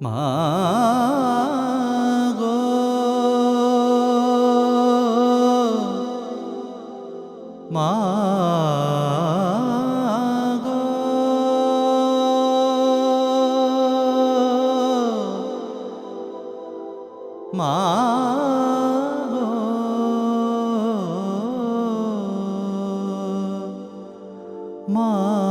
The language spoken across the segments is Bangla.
মা গো মা গো মা মা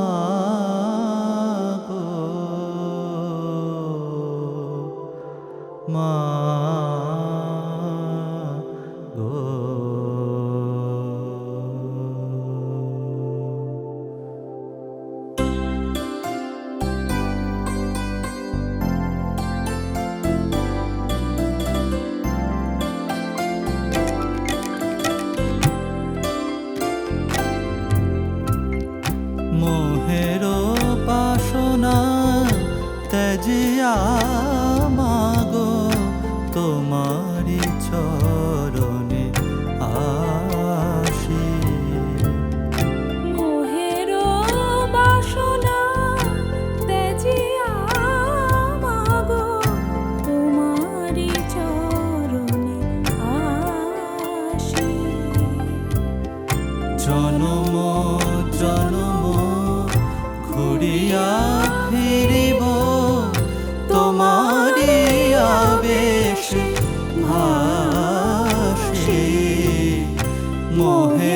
呀。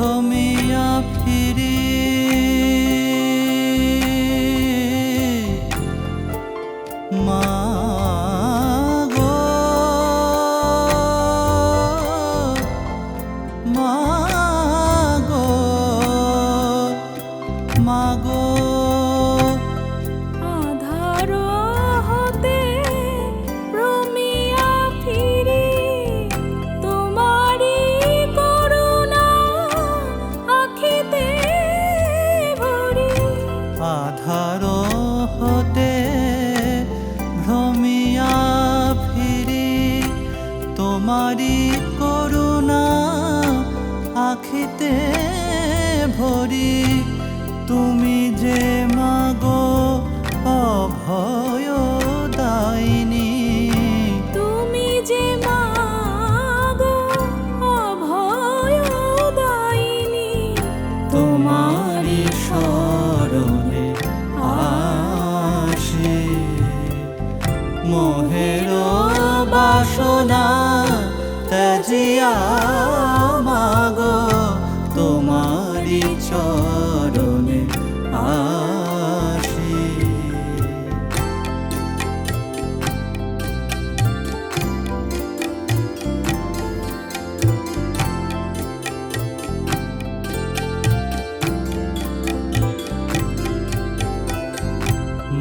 ভ্রমিয়া ফিরি মা আধার হতে ভ্রমিয়া ফিরি তোমারি করুণা আখিতে ভরি। তুমি যে মাগো অভয় বাসনা ত্যাজিয়া মাগো তোমারি চরণে আসি।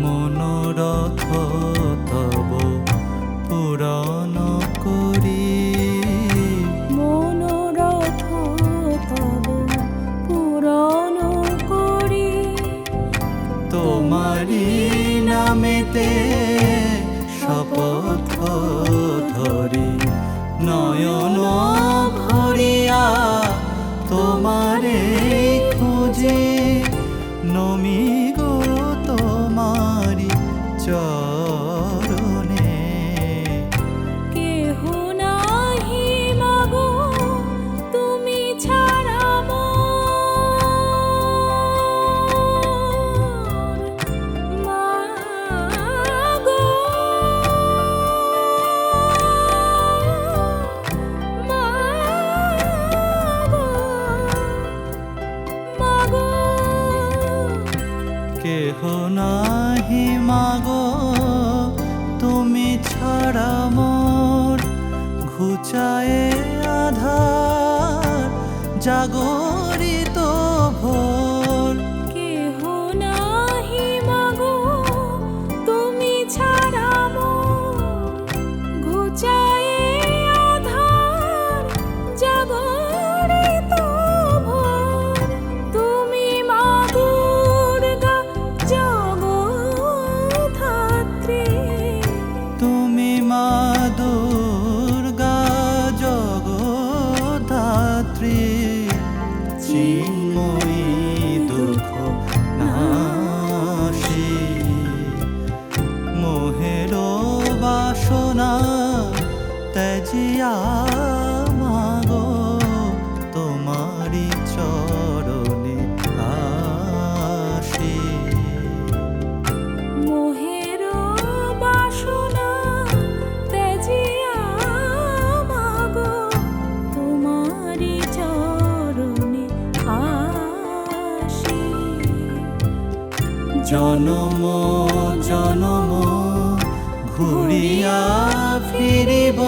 মনোরথ তোমারি নামেতে শপথ ধরি। নয়ন ভরিয়া তোমারে খুঁজে নমি ছাড়া মোর ঘুচায়ে আধার জাগরিত জনম জনম ঘুরিয়া ফিরিব।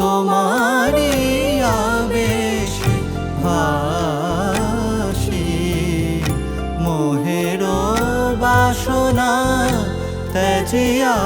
তোমারি আবেশ মোহের বাসনা ত্যাজিয়া